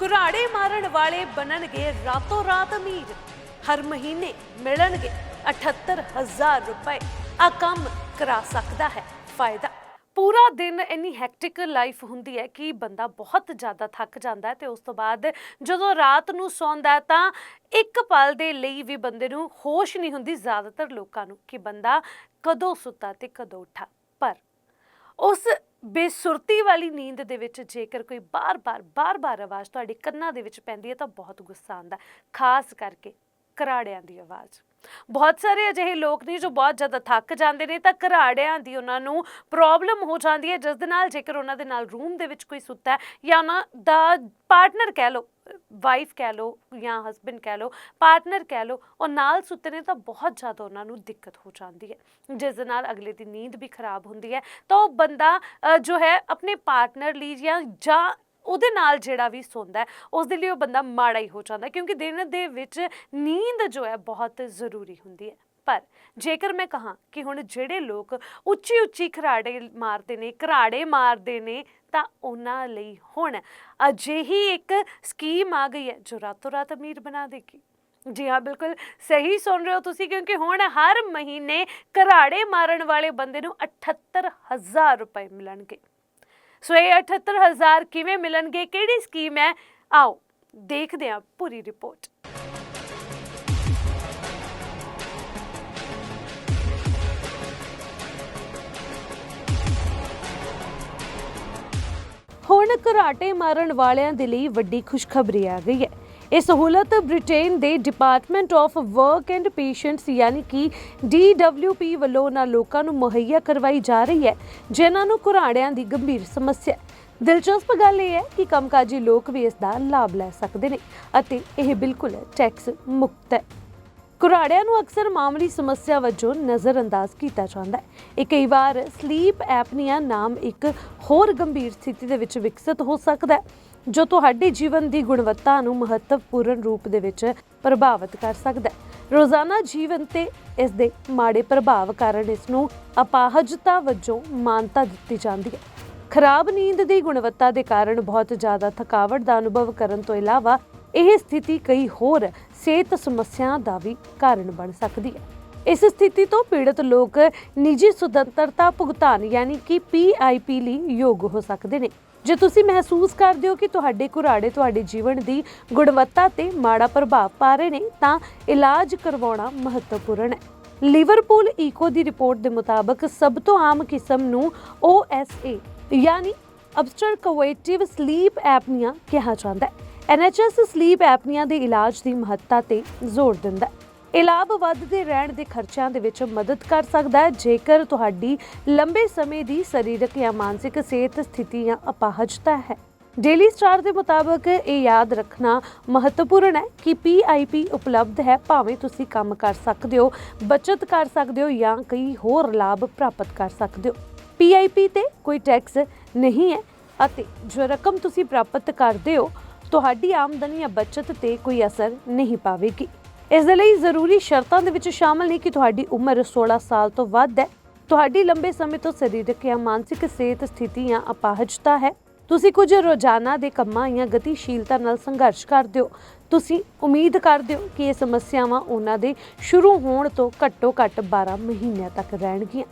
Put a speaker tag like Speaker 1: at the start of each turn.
Speaker 1: ਕੁਰਾੜੇ ਮਾਰਨ ਵਾਲੇ ਬਣਨਗੇ ਰਾਤੋਂ ਰਾਤ ਅਮੀਰ। ਹਰ ਮਹੀਨੇ ਮਿਲਣਗੇ 78000 ਰੁਪਏ। ਆ ਕੰਮ ਕਰਾ ਸਕਦਾ ਹੈ, ਫਾਇਦਾ। ਪੂਰਾ ਦਿਨ ਇੰਨੀ ਹੈਕਟਿਕ ਲਾਈਫ ਹੁੰਦੀ ਹੈ ਕਿ ਬੰਦਾ ਬਹੁਤ ਜ਼ਿਆਦਾ ਥੱਕ ਜਾਂਦਾ ਹੈ ਤੇ ਉਸ ਤੋਂ ਬਾਅਦ ਜਦੋਂ ਰਾਤ ਨੂੰ ਸੌਂਦਾ ਹੈ ਤਾਂ ਇੱਕ ਪਲ ਦੇ ਲਈ ਵੀ ਬੰਦੇ ਨੂੰ ਹੋਸ਼ ਨਹੀਂ ਹੁੰਦੀ ਜ਼ਿਆਦਾਤਰ ਲੋਕਾਂ ਨੂੰ ਕਿ ਬੰਦਾ ਕਦੋਂ ਸੁੱਤਾ ਤੇ ਕਦੋਂ ਉੱਠਾ। ਪਰ ਉਸ ਬੇਸੁਰਤੀ ਵਾਲੀ ਨੀਂਦ ਦੇ ਵਿੱਚ ਜੇਕਰ ਕੋਈ ਬਾਰ-ਬਾਰ ਬਾਰ-ਬਾਰ ਆਵਾਜ਼ ਤੁਹਾਡੇ ਕੰਨਾਂ ਦੇ ਵਿੱਚ ਪੈਂਦੀ ਹੈ ਤਾਂ ਬਹੁਤ ਗੁੱਸਾ ਆਉਂਦਾ ਖਾਸ ਕਰਕੇ ਘਰਾੜਿਆਂ ਦੀ ਆਵਾਜ਼। ਬਹੁਤ ਸਾਰੇ ਅਜਿਹੇ ਲੋਕ ਨੇ ਜੋ ਬਹੁਤ ਜ਼ਿਆਦਾ ਥੱਕ ਜਾਂਦੇ ਨੇ ਤਾਂ ਘਰਾੜਿਆਂ ਦੀ ਉਹਨਾਂ ਨੂੰ ਪ੍ਰੋਬਲਮ ਹੋ ਜਾਂਦੀ ਹੈ, ਜਿਸ ਦੇ ਨਾਲ ਜੇਕਰ ਉਹਨਾਂ ਦੇ ਨਾਲ ਰੂਮ ਦੇ ਵਿੱਚ ਕੋਈ ਸੁੱਤਾ ਹੈ ਜਾਂ ਉਹਨਾਂ ਦਾ ਪਾਰਟਨਰ ਕਹਿ ਲਓ ਵਾਈਫ ਕਹਿ ਲਓ ਜਾਂ ਹਸਬੰਡ ਕਹਿ ਲਓ ਪਾਰਟਨਰ ਕਹਿ ਲਓ, ਉਹ ਨਾਲ ਸੁੱਤੇ ਨੇ ਤਾਂ ਬਹੁਤ ਜ਼ਿਆਦਾ ਉਹਨਾਂ ਨੂੰ ਦਿੱਕਤ ਹੋ ਜਾਂਦੀ ਹੈ। ਜਿਸ ਦੇ ਨਾਲ ਅਗਲੇ ਦੀ ਨੀਂਦ ਵੀ ਖਰਾਬ ਹੁੰਦੀ ਹੈ। ਤਾਂ ਉਹ ਬੰਦਾ ਜੋ ਹੈ ਆਪਣੇ ਪਾਰਟਨਰ ਲਈ ਜਾਂ ਜਾਂ ਉਹਦੇ ਨਾਲ ਜਿਹੜਾ ਵੀ ਸੌਂਦਾ ਉਸ ਦੇ ਲਈ ਉਹ ਬੰਦਾ ਮਾੜਾ ਹੀ ਹੋ ਜਾਂਦਾ ਕਿਉਂਕਿ ਦਿਨ ਦੇ ਵਿੱਚ ਨੀਂਦ ਜੋ ਹੈ ਬਹੁਤ ਜ਼ਰੂਰੀ ਹੁੰਦੀ ਹੈ। ਪਰ ਜੇਕਰ ਮੈਂ ਕਹਾਂ ਕਿ ਹੁਣ ਜਿਹੜੇ ਲੋਕ ਉੱਚੀ ਉੱਚੀ ਖਰਾੜੇ ਮਾਰਦੇ ਨੇ, ਘਰਾੜੇ ਮਾਰਦੇ ਨੇ, ਤਾਂ ਉਹਨਾਂ ਲਈ ਹੁਣ ਅਜਿਹੀ ਇੱਕ ਸਕੀਮ ਆ ਗਈ ਹੈ ਜੋ ਰਾਤੋਂ ਰਾਤ ਅਮੀਰ ਬਣਾ ਦੇਗੀ। ਜੀ ਹਾਂ, ਬਿਲਕੁਲ ਸਹੀ ਸੁਣ ਰਹੇ ਹੋ ਤੁਸੀਂ, ਕਿਉਂਕਿ ਹੁਣ ਹਰ ਮਹੀਨੇ ਘਰਾੜੇ ਮਾਰਨ ਵਾਲੇ ਬੰਦੇ ਨੂੰ 78000 ਰੁਪਏ ਮਿਲਣਗੇ। ਸੋ ਇਹ 78000 ਕਿਵੇਂ ਮਿਲਣਗੇ? ਕਿਹੜੀ ਸਕੀਮ ਹੈ? ਆਓ ਦੇਖਦੇ ਹਾਂ ਪੂਰੀ ਰਿਪੋਰਟ। ਹੁਣ ਘਰਾਟੇ ਮਾਰਨ ਵਾਲਿਆਂ ਦੇ ਲਈ ਵੱਡੀ ਖੁਸ਼ਖਬਰੀ ਆ ਗਈ ਹੈ। ਇਹ ਸਹੂਲਤ ਬ੍ਰਿਟੇਨ ਦੇ department of work and patients ਯਾਨੀ ਕਿ DWP ਵੱਲੋਂ ਉਹਨਾਂ ਲੋਕਾਂ ਨੂੰ ਮੁਹੱਈਆ ਕਰਵਾਈ ਜਾ ਰਹੀ ਹੈ, ਜਿਨ੍ਹਾਂ ਨੂੰ ਘੁਰਾੜਿਆਂ ਦੀ ਗੰਭੀਰ ਸਮੱਸਿਆ ਹੈ। ਦਿਲਚਸਪ ਗੱਲ ਇਹ ਹੈ ਕਿ ਕੰਮਕਾਜੀ ਲੋਕ ਵੀ ਇਸ ਦਾ ਲਾਭ ਲੈ ਸਕਦੇ ਨੇ ਅਤੇ ਇਹ ਬਿਲਕੁਲ ਟੈਕਸ ਮੁਕਤ ਹੈ। ਕੁਰਾੜਿਆਂ ਨੂੰ ਅਕਸਰ ਮਾਮੂਲੀ ਸਮੱਸਿਆ ਵਜੋਂ ਨਜ਼ਰਅੰਦਾਜ਼ ਕੀਤਾ ਜਾਂਦਾ ਹੈ। ਇਹ ਕਈ ਵਾਰ ਸਲੀਪ ਐਪਨੀਆ ਨਾਮ ਇੱਕ ਹੋਰ ਗੰਭੀਰ ਸਥਿਤੀ ਦੇ ਵਿੱਚ ਵਿਕਸਿਤ ਹੋ ਸਕਦਾ ਹੈ, ਜੋ ਤੁਹਾਡੇ ਜੀਵਨ ਦੀ ਗੁਣਵੱਤਾ ਨੂੰ ਮਹੱਤਵਪੂਰਨ ਰੂਪ ਦੇ ਵਿੱਚ ਪ੍ਰਭਾਵਿਤ ਕਰ ਸਕਦਾ ਹੈ। ਰੋਜ਼ਾਨਾ ਜੀਵਨ ਤੇ ਇਸ ਦੇ ਮਾੜੇ ਪ੍ਰਭਾਵ ਕਾਰਨ ਇਸ ਨੂੰ ਅਪਾਹਜਤਾ ਵਜੋਂ ਮਾਨਤਾ ਦਿੱਤੀ ਜਾਂਦੀ ਹੈ। ਖਰਾਬ ਨੀਂਦ ਦੀ ਗੁਣਵੱਤਾ ਦੇ ਕਾਰਨ ਬਹੁਤ ਜ਼ਿਆਦਾ ਥਕਾਵਟ ਦਾ ਅਨੁਭਵ ਕਰਨ ਤੋਂ ਇਲਾਵਾ ਇਹ ਸਥਿਤੀ ਕਈ ਹੋਰ ਸਿਹਤ ਸਮੱਸਿਆਵਾਂ ਦਾ ਵੀ ਕਾਰਨ ਬਣ ਸਕਦੀ ਹੈ। ਇਸ ਸਥਿਤੀ ਤੋਂ ਪੀੜਤ ਲੋਕ ਨਿੱਜੀ ਸੁਤੰਤਰਤਾ ਭੁਗਤਾਨ ਯਾਨੀ ਕਿ PIP ਲਈ ਯੋਗ ਹੋ ਸਕਦੇ ਨੇ। ਜੇ ਤੁਸੀਂ ਮਹਿਸੂਸ ਕਰਦੇ ਹੋ ਕਿ ਤੁਹਾਡੇ ਘੁਰਾੜੇ ਤੁਹਾਡੇ ਜੀਵਨ ਦੀ ਗੁਣਵੱਤਾ ਤੇ ਮਾੜਾ ਪ੍ਰਭਾਵ ਪਾ ਰਹੇ ਨੇ, ਤਾਂ ਇਲਾਜ ਕਰਵਾਉਣਾ ਮਹੱਤਵਪੂਰਨ ਹੈ। ਲਿਵਰਪੂਲ ਈਕੋ ਦੀ ਰਿਪੋਰਟ ਦੇ ਮੁਤਾਬਕ ਸਭ ਤੋਂ ਆਮ ਕਿਸਮ ਨੂੰ OSA ਯਾਨੀ ਅਬਸਟਰਕਵੇਟਿਵ ਸਲੀਪ ਐਪਨੀਆ ਕਿਹਾ ਜਾਂਦਾ ਹੈ। NHS ਸਲੀਪ ਐਪਨੀਆ ਦੇ ਇਲਾਜ ਦੀ ਮਹੱਤਤਾ ਤੇ ਜ਼ੋਰ ਦਿੰਦਾ ਹੈ। ਇਹ ਲਾਭ ਵੱਧਦੇ ਰਹਿਣ ਦੇ ਖਰਚਿਆਂ ਦੇ ਵਿੱਚ ਮਦਦ ਕਰ ਸਕਦਾ ਹੈ, ਜੇਕਰ ਤੁਹਾਡੀ ਲੰਬੇ ਸਮੇਂ ਦੀ ਸਰੀਰਕ ਜਾਂ ਮਾਨਸਿਕ ਸਿਹਤ ਸਥਿਤੀ ਜਾਂ ਅਪਾਹਜਤਾ ਹੈ। ਡੇਲੀ ਸਟਾਰ ਦੇ ਮੁਤਾਬਕ ਇਹ ਯਾਦ ਰੱਖਣਾ ਮਹੱਤਵਪੂਰਨ ਹੈ ਕਿ PIP ਉਪਲਬਧ ਹੈ, ਭਾਵੇਂ ਤੁਸੀਂ ਕੰਮ ਕਰ ਸਕਦੇ ਹੋ, ਬਚਤ ਕਰ ਸਕਦੇ ਹੋ ਜਾਂ ਕਈ ਹੋਰ ਲਾਭ ਪ੍ਰਾਪਤ ਕਰ ਸਕਦੇ ਹੋ। PIP ਤੇ ਕੋਈ ਟੈਕਸ ਨਹੀਂ ਹੈ ਅਤੇ ਜੋ ਰਕਮ ਤੁਸੀਂ ਪ੍ਰਾਪਤ ਕਰਦੇ ਹੋ ਤੁਹਾਡੀ ਆਮਦਨੀ ਜਾਂ ਬਚਤ ਤੇ ਕੋਈ ਅਸਰ ਨਹੀਂ ਪਾਵੇਗੀ। ਇਸ ਦੇ ਲਈ ਜ਼ਰੂਰੀ ਸ਼ਰਤਾਂ ਦੇ ਵਿੱਚ ਸ਼ਾਮਲ ਨਹੀਂ ਕਿ ਤੁਹਾਡੀ ਉਮਰ 16 ਸਾਲ ਤੋਂ ਵੱਧ ਹੈ। ਤੁਹਾਡੀ ਲੰਬੇ ਸਮੇਂ ਤੋਂ ਸਰੀਰਕ ਜਾਂ ਮਾਨਸਿਕ ਸਿਹਤ ਸਥਿਤੀ ਜਾਂ ਅਪਾਹਜਤਾ ਹੈ। ਤੁਸੀਂ ਕੁਝ ਰੋਜ਼ਾਨਾ ਦੇ ਕੰਮਾਂ ਜਾਂ ਗਤੀਸ਼ੀਲਤਾ ਨਾਲ ਸੰਘਰਸ਼ ਕਰਦੇ ਹੋ। ਤੁਸੀਂ ਉਮੀਦ ਕਰਦੇ ਹੋ ਕਿ ਇਹ ਸਮੱਸਿਆਵਾਂ ਉਹਨਾਂ ਦੇ ਸ਼ੁਰੂ ਹੋਣ ਤੋਂ ਘੱਟੋ ਘੱਟ 12 ਮਹੀਨਿਆਂ ਤੱਕ ਰਹਿਣਗੀਆਂ।